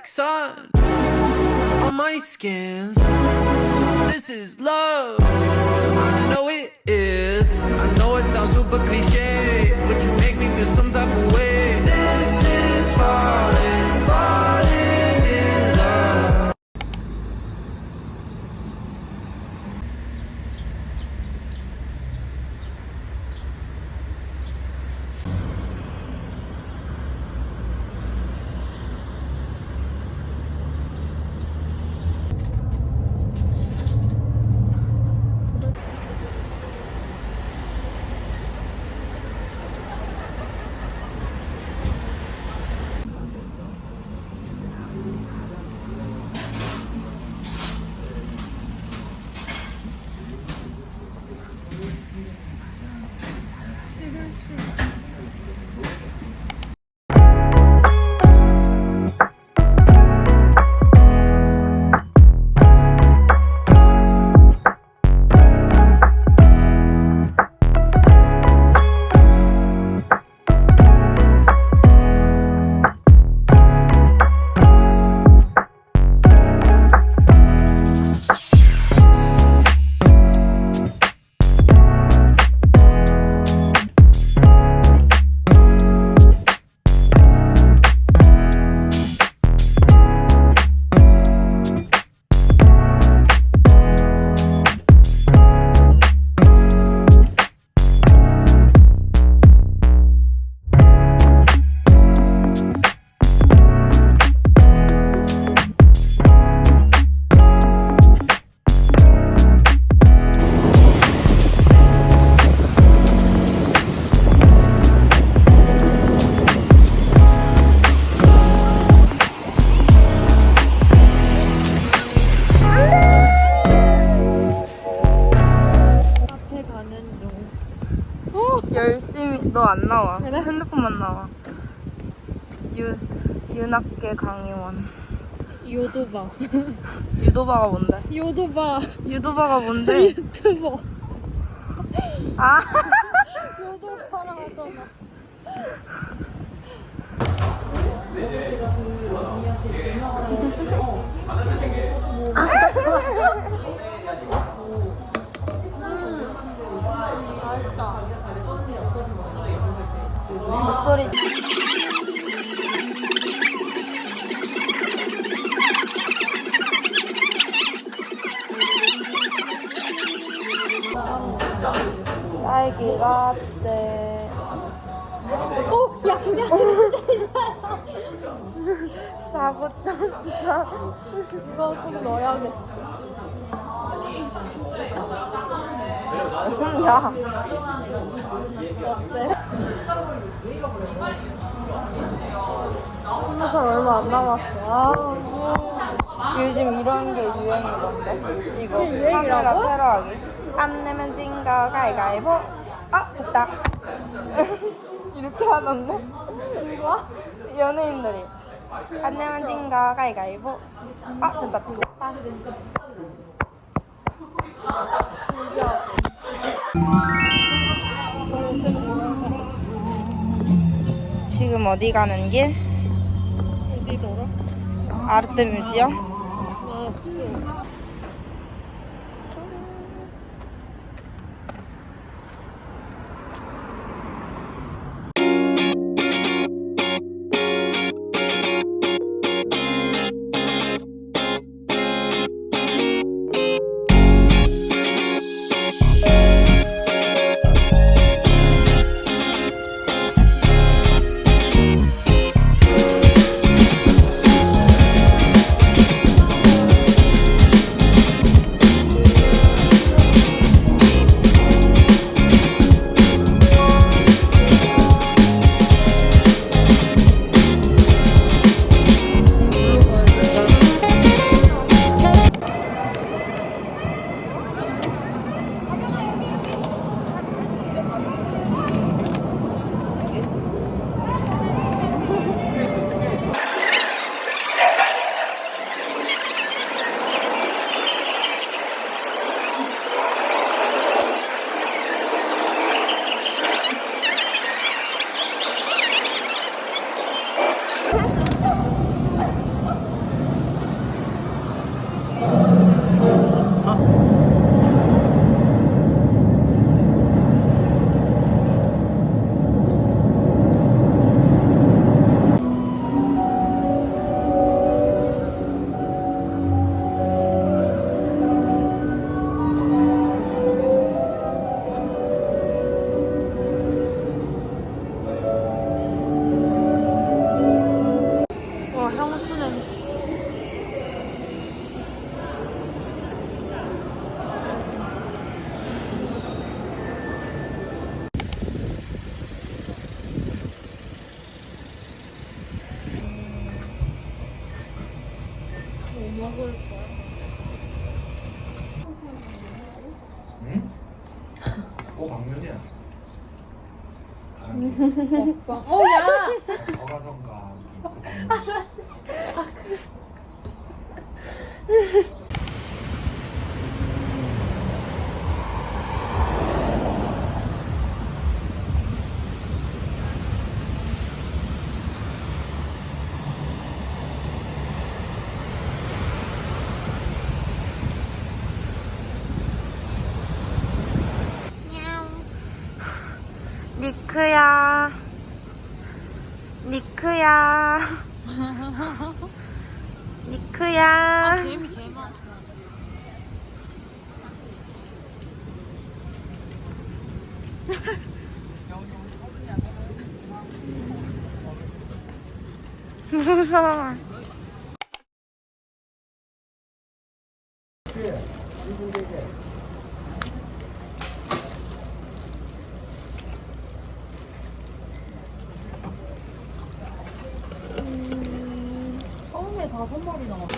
like sun on my skin. This is love. I know it is. I know it sounds super cliche, but you make me feel some type of way. 가는 중. 열심히 너 안 나와. 그래? 핸드폰만 나와. 유 윤학계 강의원. 요도바. 유도바가 뭔데? 요도바. 유도바가 뭔데? 유튜버. 아 요도바라 하잖아. 목소리. 딸기 라떼. 오, 야, 그냥 자고 쩐다. 이거 꼭 넣어야겠어. 음, 야. 어때? 스무 살 얼마 안 남았어. 아, 요즘 이런 게 유행이던데. 이거? 카메라 테러하기. 안 내면 진거 가위가위보. 아 됐다. 이렇게 하던데? 누가? 연예인들이. 안 내면 진거 가위가위보. 아 됐다. 아. 지금 어디 가는 길? 어디더라? 아르트 뮤지엄? 알았어. 꼭 방면이야. 가는 길. 먹방. 어, 야! 어가선가 그 방면. 니크야. 니크야. 니크야. 개미 개 많아. 무서워. 마리 나왔어.